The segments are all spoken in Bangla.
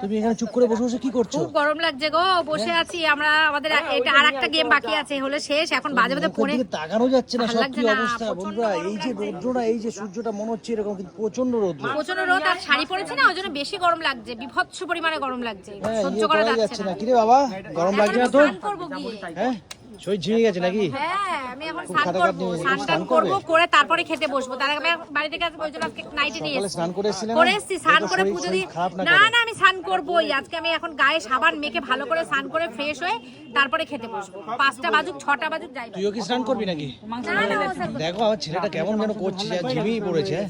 তুমি এখানে চুপ করে বসে বসে কি করছ? খুব গরম লাগছে গো বসে আছি আমরা আমাদের এটা আর একটা গেম বাকি আছে হলে শেষ এখন বাজে বাজে পড়ে তাকানো যাচ্ছে না সব কি অবস্থা? বন্ধুরা এই যে। রৌদ্রটা এই যে সূর্যটা মনে হচ্ছে এরকম কিন্তু প্রচণ্ড রৌদ্র। প্রচণ্ড রোদ আর শাড়ি পরেছে না। ওই জন্য বেশি গরম লাগছে বিভৎস পরিমাণে গরম লাগছে হ্যাঁ সহ্য ইয়ে করা যাচ্ছে না। না। কিরে বাবা গরম লাগছে না করব হ্যাঁ? শরীর ঝিমিয়ে গেছে নাকি? হ্যাঁ আমি এখন স্নান করব। স্নান করব করবে? করে তারপরে খেতে বসবো। তার আগে আমি বাড়ি থেকে আসব ওই জন্য আজকে নাইটে নিয়ে এসেছি। স্নান করে এসেছি স্নান করে পুজো দিয়ে না না আমি স্নান করবোই। আজকে আমি এখন গায়ে সাবান মেখে ভালো করে স্নান করে ফ্রেশ হয়ে তারপরে খেতে বসবো। পাঁচটা বাজুক ছটা বাজুক যাই তুইও কি স্নান করবি নাকি? করবে। দেখো আমার ছেলেটা কেমন যেন করছে যা ঝিমিয়ে পড়েছে হ্যাঁ?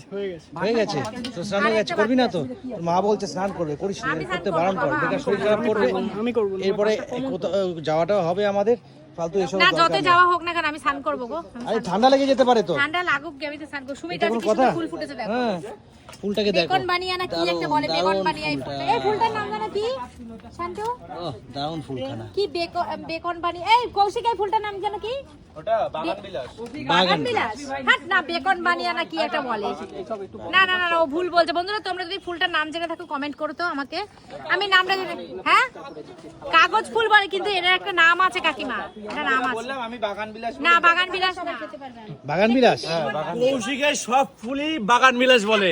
হয়ে গেছে। তো স্নান হয়ে গেছে করবি না তো? মা বলছে স্নান করবে করিস না, করতে বারণ কর। বেকার শরীর খারাপ করবে। এরপরে কোথাও যাওয়াটাও হবে আমাদের। ফালতু এসব না যত যাওয়া হোক না কেন আমি স্নান করব গো। আরে ঠান্ডা লেগে যেতে পারে তো। ঠান্ডা লাগুক গে, আমি তো স্নান করব। কি সুন্দর ফুল ফুটেছে দেখো। হ্যাঁ ফুলটাকে দেখো। বেকন বানিয়া না কি একটা বলে বেকন বানিয়া এই ফুলটা। ফুলটা। এই ফুলটার নাম জানো কি? শান্তু? দারুণ ফুলখানা। কি বেকন বেকন বানিয়ে এই কৌশিক এই ফুলটার নাম জানো কি? বাগান বাগান বিলাস? হাট না বেকন বানিয়া না কি একটা বলে। না না না না, ও ভুল বলছে। বন্ধুরা তোমরা যদি ফুলটার নাম জেনে থাকো কমেন্ট করো তো আমাকে। আমি নামটা জেনে হ্যাঁ? কাগজ ফুল বলে কিন্তু এর একটা নাম আছে কাকিমা। এটা নাম আছে। আমি বাগান বিলাস না বাগান বিলাস না। বাগান বিলাস? কৌশিকের সব ফুলই বাগান বিলাস বলে।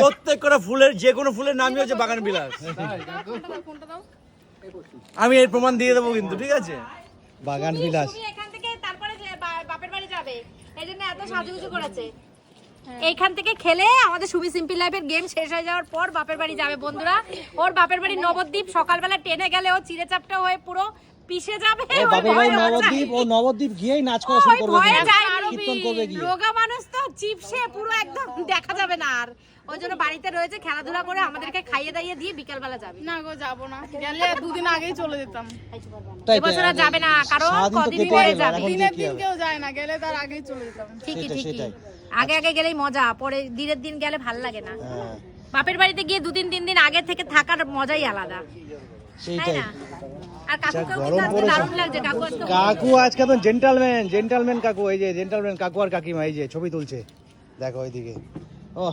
প্রত্যেক ফুলের যে কোনো ফুলের নামই হচ্ছে বাগান বিলাস। আমি এর প্রমাণ দিয়ে দেবো কিন্তু ঠিক আছে? বাগান বিলাস। এখান থেকে তারপরে বাপের বাড়ি যাবে এই জন্য এত সাজুগুজু করেছে। এইখান থেকে খেলে আমাদের সুমি সিম্পল লাইফের গেম শেষ হয়ে যাওয়ার পর বাপের বাড়ি যাবে বন্ধুরা। ওর বাপের বাড়ি নবদ্বীপ সকালবেলা টেনে গেলে ও চিড়ে চাপটা হয়ে পুরো পিষে যাবে। ও বাপের বাড়ি নবদ্বীপ ও নবদ্বীপ গিয়েই নাচ করা শুরু করবে কীর্তন করবে গিয়ে। রোগা চিপসে পুরো একদম দেখা যাবে না আর। ওই জন্য বাড়িতে রয়েছে খেলাধুলা করে আমাদেরকে খাইয়ে দাইয়ে দিয়ে বিকালবেলা যাবে। না গো যাব না। গেলে দুদিন আগেই চলে যেতাম। এবছর আর যাবে না কারণ কদিনই পরে যাবে দিনের দিন কেউ যায় না গেলে তার আগেই চলে যেতাম। ঠিকই ঠিকই। আগে আগে গেলেই মজা পরে দিনের দিন গেলে ভালো লাগে না। হ্যাঁ, বাপের বাড়িতে গিয়ে দুদিন তিন দিন আগে থেকে থাকার মজাই আলাদা। সেইটাই কাকু আজকে কাকু আজকে তো জেন্টালম্যান জেন্টালম্যান কাকু এই যে জেন্টালম্যান কাকু আর কাকিমা এই যে ছবি তুলছে। দেখো ওইদিকে। ও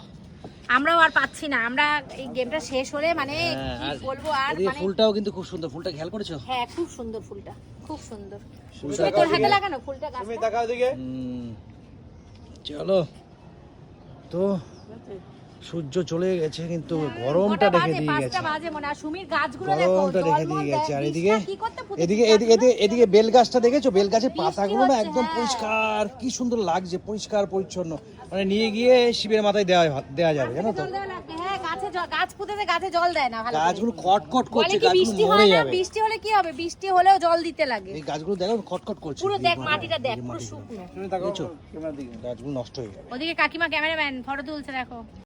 আমরাও আর পাচ্ছি না আমরা এই গেমটা শেষ হলে মানে হ্যাঁ, কি বলব আর মানে ফুলটাও কিন্তু খুব সুন্দর ফুলটা খেয়াল করেছ? হ্যাঁ খুব সুন্দর ফুলটা খুব সুন্দর। ফুলটা তোর হাতে লাগানো ফুলটা গাছ তুমি দেখাও দিকে চলো। তো। সূর্য চলে গেছে কিন্তু গরমটা রেখে দিয়ে গেছে। পাঁচটা বাজে মনে হয়। আর সুমির গাছগুলো দেখো, গরমটা রেখে দিয়ে গেছে। আর এদিকে এদিকে এদিকে এদিকে- বেল গাছটা দেখেছ? বেল গাছের পাতাগুলো না একদম হ্যাঁ। পরিষ্কার। কি সুন্দর লাগছে পরিষ্কার পরিচ্ছন্ন। মানে নিয়ে গিয়ে শিবের মাথায় দেওয়া দেওয়া যাবে জানো তো। হ্যাঁ। গাছগুলো খটখট করছে বৃষ্টি গাছগুলো মরে যাবে। বৃষ্টি হলে কি হবে? বৃষ্টি হলেও জল দিতে লাগে। এই গাছগুলো দেখো খটখট করছে। পুরো দেখ মাটি- মাটিটা দেখ পুরো শুকনো। তুমি দেখাও দেখছ? গাছগুলো নষ্ট হয়ে যাবে ওদিকে কাকিমা ক্যামেরাম্যান ফটো তুলছে দেখো।